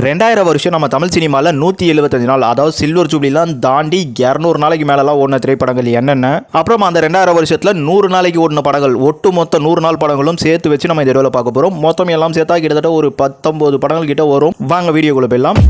ரெண்டாயிரம் வருஷம் நம்ம தமிழ் சினிமாவில் நூற்றி எழுபத்தஞ்சு நாள் அதாவது சில்வர் ஜூப்ளிலாம் தாண்டி இரநூறு நாளைக்கு மேலெலாம் ஓடின திரைப்படங்கள் என்னென்ன? அப்புறம் அந்த ரெண்டாயிரம் வருஷத்தில் நூறு நாளைக்கு ஓடின படங்கள் ஒட்டு மொத்த நூறு நாள் படங்களும் சேர்த்து வச்சு நம்ம இந்த இடவில் பார்க்க போகிறோம் மொத்தம் எல்லாம் சேர்த்தா கிட்டத்தட்ட ஒரு பத்தொம்போது படங்கள் கிட்ட வரும். வாங்க வீடியோக்குள்ளே போயிடலாம்.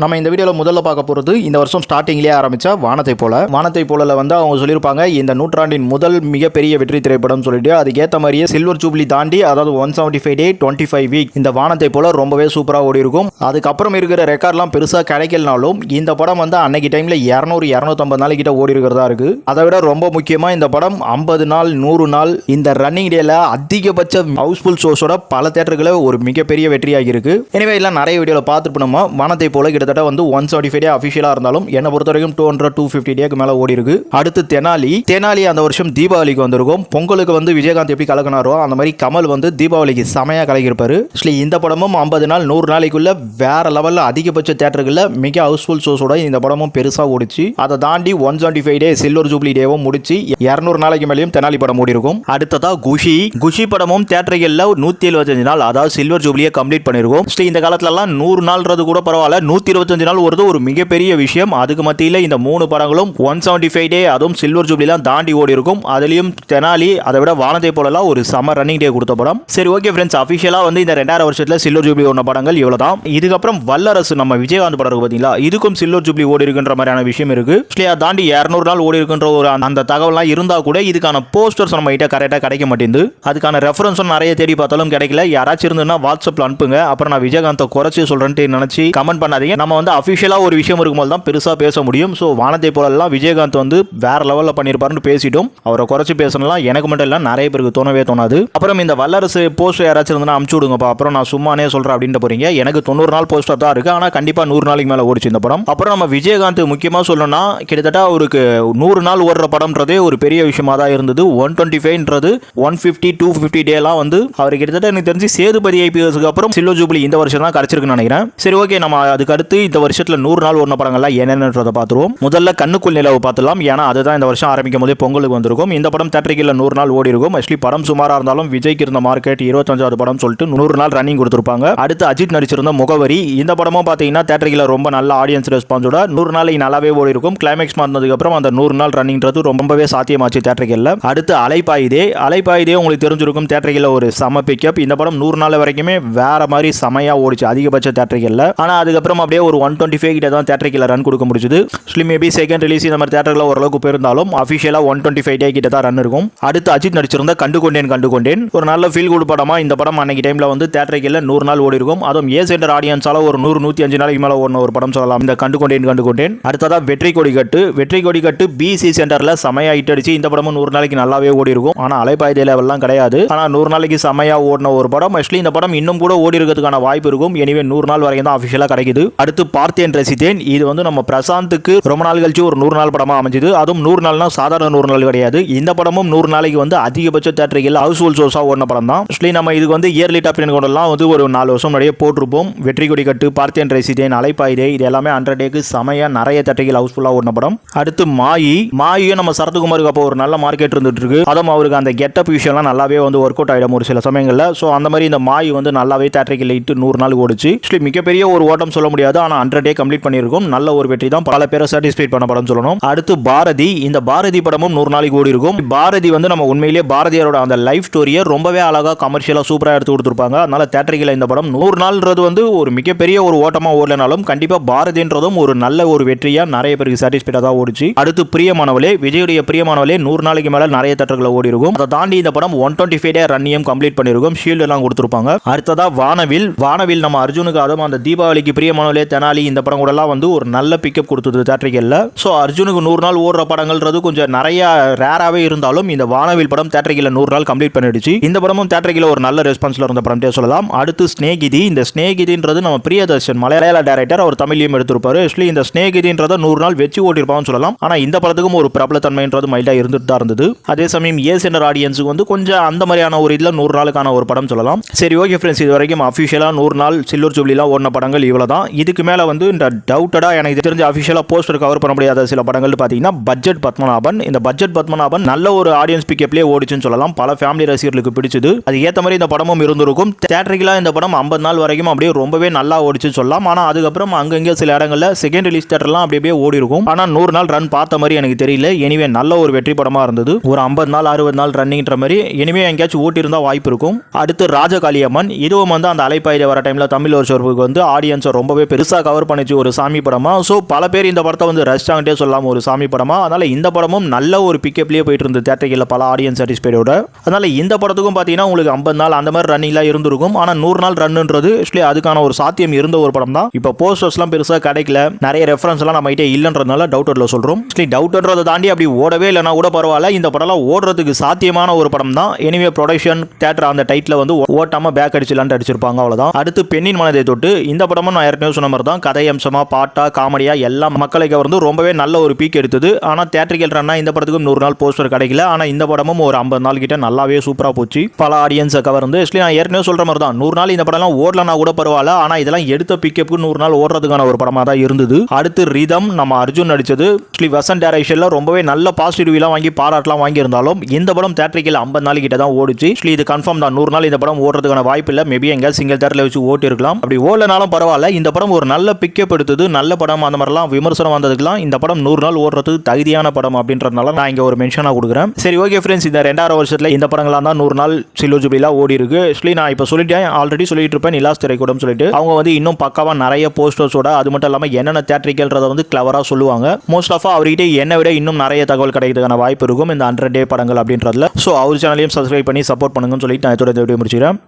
நம்ம இந்த வீடியோவில் முதல்ல பார்க்க போகிறது இந்த வருஷம் ஸ்டார்டிங்லேயே ஆரம்பித்த வானத்தை போல. வானத்தை போலல வந்து அவங்க சொல்லியிருப்பாங்க இந்த நூற்றாண்டின் முதல் மிகப்பெரிய வெற்றி திரைப்படம் சொல்லிட்டு அதுக்கேற்ற மாதிரியே சில்வர் ஜூப்ளி தாண்டி அதாவது one seventy five day twenty five week இந்த வானத்தை போல ரொம்பவே சூப்பராக ஓடி இருக்கும் அதுக்கப்புறம் இருக்கிற ரெக்கார்ட்லாம் பெருசாக கிடைக்கலனாலும் இந்த படம் வந்து அன்னைக்கு டைமில் இரநூறு இரநூத்தம்பது நாள் கிட்ட ஓடி இருக்கிறதா இருக்கு. அதை விட ரொம்ப முக்கியமாக இந்த படம் ஐம்பது நாள் நூறு நாள் இந்த ரன்னிங் டேல அதிகபட்ச ஹவுஸ்ஃபுல் ஷோஸோட பல தேட்டர்களை ஒரு மிகப்பெரிய வெற்றியாகி இருக்கு எனவே எல்லாம் நிறைய வீடியோவில் பார்த்துட்டு நம்ம. வானத்தை போல கிட்ட கிட்டத்தட்ட வந்து ஒன் செவன்டி ஃபைவ் டே அஃபிஷியலாக இருந்தாலும் என்னை பொறுத்த வரைக்கும் டூ ஹண்ட்ரட் டூ ஃபிஃப்டி டேக்கு மேலே ஓடி இருக்கு. அடுத்து தெனாலி. தெனாலி அந்த வருஷம் தீபாவளிக்கு வந்திருக்கும். பொங்கலுக்கு வந்து விஜயகாந்த் எப்படி கலக்கினாரோ அந்த மாதிரி கமல் வந்து தீபாவளிக்கு செமையாக கலக்கியிருப்பாரு. ஆக்சுவலி இந்த படமும் ஐம்பது நாள் நூறு நாளைக்குள்ள வேற லெவலில் அதிகபட்ச தேட்டருக்குள்ள மிக ஹவுஸ்ஃபுல் ஷோஸோட இந்த படமும் பெருசாக ஓடிச்சு. அதை தாண்டி one seventy five day silver jubilee டேவும் முடிச்சு இரநூறு நாளைக்கு மேலேயும் தெனாலி படம் ஓடி இருக்கும். அடுத்ததா குஷி. குஷி படமும் தேட்டருகளில் நூற்றி எழுபத்தஞ்சு நாள் அதாவது சில்வர் ஜூப்ளியை கம்ப்ளீட் பண்ணியிருக்கோம் ஆக்சுவலி இந்த காலத்துலலாம் நூறு நாள்ன்றது கூட பரவாயில்ல. நூற்றி இருபத்தஞ்சு நாள் வருது ஒரு மிகப்பெரிய விஷயம். அதுக்கு மத்தியில் இந்த மூணு படங்களும் ஒன் செவன்டி ஃபைவ் டே அதுவும் சில்வர் ஜூப்ளிலாம் தாண்டி ஓடி இருக்கும் அதுலேயும் தெனாலி அதை விட வானத்தை போலலாம் ஒரு சம ரன்னிங் டே கொடுத்த படம். சரி ஓகே ஃப்ரெண்ட்ஸ் அஃபிஷியலாக வந்து இந்த ரெண்டாயிரம் வருஷத்தில் சில்வர் ஜூப்ளி ஓடின படங்கள் இவ்வளோ தான் இதுக்கப்புறம் வல்லரசு நம்ம விஜயகாந்த் படம் இருக்கு பார்த்தீங்களா இதுக்கும் சில்வர் ஜூப்ளி ஓடி இருக்கின்ற மாதிரியான விஷயம் இருக்கு. ஆக்சுவலியாக தாண்டி இரநூறு நாள் ஓடி இருக்கின்ற ஒரு அந்த- தகவலாம் தகவல்லாம் இருந்தால் கூட இதுக்கான போஸ்டர்ஸ் நம்ம கிட்ட கரெக்டாக கிடைக்க மாட்டேங்குது. அதுக்கான ரெஃபரன்ஸும் நிறைய தேடி பார்த்தாலும் கிடைக்கல. யாராச்சும் இருந்ததுன்னா வாட்ஸ்அப்பில் அனுப்புங்க. அப்புறம் நான் விஜயகாந்தை குறைச்சி சொல்கிறேன்ட்டு நினச்சி கமெண்ட் பண்ணாதீங்க. நம்ம நம்ம வந்து அஃபிஷியலாக ஒரு விஷயம் இருக்கும்போது தான் பெருசாக பேச முடியும். ஸோ வானத்தை போலலாம் விஜயகாந்த் வந்து வேற லெவலில் பண்ணியிருப்பாருன்னு பேசிட்டோம். அவரை குறைச்சி பேசணும்லாம் எனக்கு மட்டும் இல்லை நிறைய பேருக்கு தோணவே தோணாது. அப்புறம் இந்த வல்லரசு போஸ்ட் யாராச்சும் இருந்தால் அமுச்சு விடுங்கப்பா. அப்புறம் நான் சும்மானே சொல்கிறேன் அப்படின்ட்டு போறீங்க. எனக்கு தொண்ணூறு நாள் போஸ்டர் தான் இருக்குது ஆனால் கண்டிப்பாக நூறு நாளைக்கு மேலே ஓடிச்சு இந்த படம். அப்புறம் நம்ம விஜயகாந்த் முக்கியமாக சொல்லணும்னா கிட்டத்தட்ட அவருக்கு நூறு நாள் ஓடுற படம்ன்றதே ஒரு பெரிய விஷயமாக தான் இருந்தது. ஒன் டுவெண்ட்டி ஃபைவ்ன்றது ஒன் ஃபிஃப்டி டூ ஃபிஃப்டி டேலாம் வந்து அவர் கிட்டத்தட்ட எனக்கு தெரிஞ்சு சேதுபதி ஐபிஎஸ்க்கு அப்புறம் சில்லோ ஜூப்ளி இந்த வருஷம் தான் கிடச்சிருக்குன்னு நினைக்கிறேன். சரி ஓகே நம்ம அதுக்கு அடுத்து இந்த வருஷத்தில் நூறு நாள் ஓடின படங்கள்லாம் என்னென்னன்றதை பார்த்துருவோம். முதல்ல கண்ணுக்குள் நிலவு பார்த்துலாம் ஏன்னா அதுதான் இந்த வருஷம் ஆரம்பிக்கும் போதே பொங்கலுக்கு வந்திருக்கும். இந்த படம் தேட்டரிக்கில் நூறு நாள் ஓடி இருக்கும் ஆக்சுவலி படம் சுமாராக இருந்தாலும் விஜய்க்கு இருந்த மார்க்கெட் இருபத்தஞ்சாவது படம் சொல்லிட்டு நூறு நாள் ரன்னிங் கொடுத்துருப்பாங்க. அடுத்து அஜித் நடிச்சிருந்த முகவரி. இந்த படமும் பார்த்தீங்கன்னா தேட்டரிக்கில் ரொம்ப நல்ல ஆடியன்ஸ் ரெஸ்பான்ஸோட நூறு நாளைக்கு நல்லாவே ஓடி இருக்கும் கிளைமேக்ஸ் மாறினதுக்கு அப்புறம் அந்த நூறு நாள் ரன்னிங்கிறது ரொம்பவே சாத்தியமாச்சு தேட்டரிக்கல்ல அடுத்து அலைப்பாயுதே. அலைப்பாயுதே உங்களுக்கு தெரிஞ்சிருக்கும். தேட்டரிக்கில் ஒரு சம பிக்கப் இந்த படம் நூறு நாள் வரைக்குமே வேற மாதிரி செமையா ஓடிச்சு அதிகபட்ச தேட்டரிக்கல்ல ஆனால் அதுக்கப்புறம் அப்படியே ஒரு ஒன் டுவெண்ட்டி ஃபைவ் கிட்ட தான் தேட்டரிக்கல்ல ரன் கொடுக்க முடிஞ்சது. ஸ்லி மேபி செகண்ட் ரிலீஸ் இந்த மாதிரி தேட்டரில் ஓரளவுக்கு போயிருந்தாலும் அஃபிஷியலாக ஒன் டுவெண்ட்டி ஃபைவ் டே கிட்ட தான் ரன் இருக்கும். அடுத்து அஜித் நடிச்சிருந்த கண்டு கொண்டேன் கண்டு கொண்டேன் ஒரு நல்ல ஃபீல் குட் படமா இந்த படம் அன்னைக்கு டைம்ல வந்து தேட்டரிக்கல்ல நூறு நாள் ஓடி இருக்கும். அதுவும் ஏ சென்டர் ஆடியன்ஸால ஒரு நூறு நூற்றி அஞ்சு நாளைக்கு மேலே ஓடின ஒரு படம் சொல்லலாம். இந்த கண்டு கொண்டேன் கண்டு கொண்டேன் அடுத்ததாக வெற்றி கொடி கட்டு. வெற்றி கொடி கட்டு பிசி சென்டர்ல செமையா ஹிட் அடிச்சு இந்த படமும் நூறு நாளைக்கு நல்லாவே ஓடி இருக்கும். ஆனா அலைப்பாய்தே லெவல்லாம் கிடையாது. ஆனா நூறு நாளைக்கு செமையா ஓடின ஒரு படம். ஆக்சுவலி இந்த படம் இன்னும் கூட ஓடி இருக்கிறதுக்கான வாய்ப்பு இருக்கும். எனவே நூறு நாள் வரைக்கும் தான் அஃபிஷியலாக கிடைக்குது. அடுத்து அடுத்து பார்த்தேன் ரசித்தேன். இது வந்து நம்ம பிரசாந்துக்கு ரொம்ப நாள் கழிச்சு ஒரு நூறு நாள் படமாக அமைஞ்சது. அதுவும் நூறு நாள்னா சாதாரண நூறு நாள் கிடையாது. இந்த படமும் நூறு நாளைக்கு வந்து அதிகபட்ச தேட்டரிகள் ஹவுஸ்ஃபுல் சோர்ஸாக ஓடின படம் தான். ஆக்சுவலி நம்ம இதுக்கு வந்து இயர்லி டாப் டென் கொண்டெல்லாம் வந்து ஒரு நாலு வருஷம் முன்னாடியே போட்டிருப்போம். வெற்றி கொடி கட்டு பார்த்தேன் ரசித்தேன் அலைப்பாயுதே இது எல்லாமே ஹண்ட்ரட் டேக்கு செமையா நிறைய தேட்டரிகள் ஹவுஸ்ஃபுல்லாக ஓடின படம். அடுத்து மாயி. மாயும் நம்ம சரத்குமாருக்கு அப்போ ஒரு நல்ல மார்க்கெட் இருந்துட்டு இருக்கு அதுவும் அவருக்கு அந்த கெட்டப் விஷயம்லாம் நல்லாவே வந்து ஒர்க் அவுட் ஆகிடும் ஒரு சில சமயங்களில். ஸோ அந்த மாதிரி இந்த மாய் வந்து நல்லாவே தேட்டரிக்கல் இட்டு நூறு நாள் ஓடிச்சு. ஆக்சுவலி மிகப்பெரிய ஒரு ஓட்டம் சொல்ல முடியாது. தான் ஹண்ட்ரட் டே கம்ப்ளீட் பண்ணியிருக்கும். நல்ல ஒரு வெற்றி தான். பல பேரை சாட்டிஸ்ஃபைட் பண்ண படம் சொல்லணும். அடுத்து பாரதி. இந்த பாரதி படமும் நூறு நாளைக்கு ஓடி இருக்கும். பாரதி வந்து நம்ம உண்மையிலேயே பாரதியாரோட அந்த லைஃப் ஸ்டோரியை ரொம்பவே அழகாக கமர்ஷியலாக சூப்பராக எடுத்து கொடுத்துருப்பாங்க. அதனால தேட்டரிக்கல இந்த படம் நூறு நாள்ன்றது வந்து ஒரு மிகப்பெரிய ஒரு ஓட்டமாக ஓடலனாலும் கண்டிப்பாக பாரதின்றதும் ஒரு நல்ல ஒரு வெற்றியாக நிறைய பேருக்கு சாட்டிஸ்ஃபைடாக தான் ஓடிச்சு. அடுத்து பிரியமானவளே விஜயுடைய பிரியமானவளே நூறு நாளைக்கு மேலே நிறைய தேட்டர்களை ஓடி இருக்கும். அதை தாண்டி இந்த படம் ஒன் டுவெண்ட்டி ஃபைவ் டே ரன்னியும் கம்ப்ளீட் பண்ணியிருக்கும். ஷீல்டு எல்லாம் கொடுத்துருப்பாங்க. அடுத்ததா வானவில். வானவில் நம்ம அர்ஜுனுக்கு அதுவும் அந்த தீபாவளிக்கு பிரியமானவளே தெனாலி இந்த படம் கூடலாம் வந்து ஒரு நல்ல பிக்கப் கொடுத்தது தேட்டரிக்கல்ல ஸோ அர்ஜுனுக்கு நூறு நாள் ஓடுற படங்கள்ன்றது கொஞ்சம் நிறைய ரேராகவே இருந்தாலும் இந்த வானவில் படம் தேட்டரிக்கில் நூறு நாள் கம்ப்ளீட் பண்ணிடுச்சு. இந்த படமும் தேட்டரிக்கல ஒரு நல்ல ரெஸ்பான்ஸில் இருந்த படம்ட்டே சொல்லலாம். அடுத்து ஸ்னேகிதி இந்த ஸ்னேகிதின்றது நம்ம பிரியதர்ஷன் மலையாள டேரக்டர் அவர் தமிழ்லையும் எடுத்திருப்பாரு. ஆக்சுவலி இந்த ஸ்னேகிதின்றத நூறு நாள் வச்சு ஓட்டிருப்பான்னு சொல்லலாம். ஆனால் இந்த படத்துக்கும் ஒரு பிரபலத்தன்மைன்றது மைல்டாக இருந்துட்டு தான் இருந்தது. அதே சமயம் ஏ சென்டர் ஆடியன்ஸுக்கு வந்து கொஞ்சம் அந்த மாதிரியான ஒரு இதில் நூறு நாளுக்கான ஒரு படம் சொல்லலாம். சரி ஓகே ஃப்ரெண்ட்ஸ் இது வரைக்கும் அஃபிஷியலாக நூறு நாள் சில்லூர் ஜூப்ளிலாம் ஓடின படங்கள் இவ்வளோ தான் இதுக்கு இதுக்கு மேலே வந்து இந்த டவுட்டடாக எனக்கு தெரிஞ்ச அஃபிஷியலாக போஸ்டர் கவர் பண்ண முடியாத சில படங்கள் பார்த்தீங்கன்னா பட்ஜெட் பத்மநாபன். இந்த பட்ஜெட் பத்மநாபன் நல்ல ஒரு ஆடியன்ஸ் பிக்கப்லேயே ஓடிச்சுன்னு சொல்லலாம். பல ஃபேமிலி ரசிகர்களுக்கு பிடிச்சது. அது ஏற்ற மாதிரி இந்த படமும் இருந்திருக்கும். தேட்டரிக்கலாக இந்த படம் ஐம்பது நாள் வரைக்கும் அப்படியே ரொம்பவே நல்லா ஓடிச்சுன்னு சொல்லலாம். ஆனால் அதுக்கப்புறம் அங்கங்கே சில இடங்களில் செகண்ட் ரிலீஸ் தேட்டர்லாம் அப்படி அப்படியே ஓடி இருக்கும். ஆனால் நூறு நாள் ரன் பார்த்த மாதிரி எனக்கு தெரியல. எனிவே நல்ல ஒரு வெற்றி படமாக இருந்தது. ஒரு ஐம்பது நாள் அறுபது நாள் ரன்னிங்ற மாதிரி. இனிமே எங்கேயாச்சும் ஓட்டியிருந்தா வாய்ப்பு இருக்கும். அடுத்து ராஜகாளியம்மன். இதுவும் வந்து அந்த அலைப்பாய்த வர டைமில் தமிழ் வருஷத்துக்கு வந்து ஆடியன்ஸை ரொம்பவே பெருசு பெருசாக கவர் பண்ணிச்சு ஒரு சாமி படமா. ஸோ பல பேர் இந்த படத்தை வந்து ரசிச்சாங்கட்டே சொல்லலாம்? ஒரு சாமி படமா? அதனால் இந்த படமும் நல்ல ஒரு பிக்கப்லேயே போயிட்டு இருந்தது தேட்டரில் பல ஆடியன்ஸ் சாட்டிஸ்ஃபைடோட அதனால இந்த படத்துக்கும் பார்த்தீங்கன்னா உங்களுக்கு ஐம்பது நாள் அந்த மாதிரி ரன்னிங்லாம் இருந்திருக்கும். ஆனால் நூறு நாள் ரன்னுன்றது ஆக்சுவலி அதுக்கான ஒரு சாத்தியம் இருந்த ஒரு படம் தான். இப்போ போஸ்டர்ஸ்லாம் பெருசாக கிடைக்கல. நிறைய ரெஃபரன்ஸ்லாம் நம்ம கிட்டே இல்லைன்றதுனால டவுட்டரில் சொல்கிறோம் ஆக்சுவலி டவுட்ன்றதை தாண்டி அப்படி ஓடவே இல்லைனா கூட பரவாயில்ல. இந்த படம்லாம் ஓடுறதுக்கு சாத்தியமான ஒரு படம் தான். எனிவே ப்ரொடக்ஷன் தேட்டர் அந்த டைட்டில் வந்து ஓட்டாமல் பேக் அடிச்சிடலான்ட்டு அடிச்சிருப்பாங்க அவ்வளோதான் அடுத்து பெண்ணின் மனதை தொட்டு இந்த படமும் நான் ஏற்கனவே சொன்ன மாதிரி தான் கதை அம்சமாக பாட்டா காமெடியாக எல்லாம் மக்களை கவர்ந்து ரொம்பவே நல்ல ஒரு பீக் எடுத்தது. ஆனால் தேட்டரிக்கல் ரன்னா இந்த படத்துக்கும் நூறு நாள் போஸ்டர் கிடைக்கல. ஆனால் இந்த படமும் ஒரு ஐம்பது நாள் கிட்ட நல்லாவே சூப்பராக போச்சு. பல ஆடியன்ஸை கவர்ந்து ஆக்சுவலி நான் ஏற்கனவே சொல்கிற மாதிரி தான் நூறு நாள் இந்த படம்லாம் ஓடலனா கூட பரவாயில்ல. ஆனால் இதெல்லாம் எடுத்த பிக்கப்புக்கு நூறு நாள் ஓடுறதுக்கான ஒரு படமாக தான் இருந்தது. அடுத்து ரிதம் நம்ம அர்ஜுன் நடித்தது ஆக்சுவலி வசன் டேரக்ஷனில் ரொம்பவே நல்ல பாசிட்டிவ்லாம் வாங்கி பாராட்டலாம் வாங்கியிருந்தாலும் இந்த படம் தேட்டரிக்கல் ஐம்பது நாள் கிட்ட தான் ஓடிச்சு. ஆக்சுவலி இது கன்ஃபார்ம் தான் நூறு நாள் இந்த படம் ஓடுறதுக்கான வாய்ப்பு இல்லை. மேபி எங்கேயாவது சிங்கிள் தேட்டரில் வச்சு ஓட்டி இருக்கலாம் அப்படி ஓடலனாலும் பரவாயில்ல. இந்த படம் ஒரு நல்ல பிக்கப் எடுத்தது நல்ல படம் அந்த மாதிரிலாம் விமர்சனம் வந்ததுக்குலாம் இந்த படம் நூறு நாள் ஓடுறதுக்கு தகுதியான படம் அப்படின்றதுனால நான் இங்கே ஒரு மென்ஷனாக கொடுக்குறேன். சரி ஓகே ஃப்ரெண்ட்ஸ் இந்த ரெண்டாயிரம் வருஷத்தில் இந்த படங்களாக தான் நூறு நாள் சில்லு ஜூபிலாம் ஓடி இருக்கு ஆக்சுவலி நான் இப்போ சொல்லிட்டேன் ஆல்ரெடி சொல்லிட்டு இருப்பேன் நிலாஸ் திரைக்கூடம் சொல்லிட்டு. அவங்க வந்து இன்னும் பக்காவாக நிறைய போஸ்டர்ஸோட அது மட்டும் இல்லாமல் என்னென்ன தேட்டரிக்கல்ன்றதை வந்து கிளவராக சொல்லுவாங்க. மோஸ்ட் ஆஃப் அவர்கிட்ட என்னை விட இன்னும் நிறைய தகவல் கிடைக்கிறதுக்கான வாய்ப்பு இருக்கும் இந்த ஹண்ட்ரட் டே படங்கள் அப்படின்றதுல. ஸோ அவர் சேனலையும் சப்ஸ்கிரைப் பண்ணி சப்போர்ட் பண்ணுங்கன்னு சொல்லிட்டு நான் இதோட இந்த வீடியோ முடிச்சுக்கிறேன்.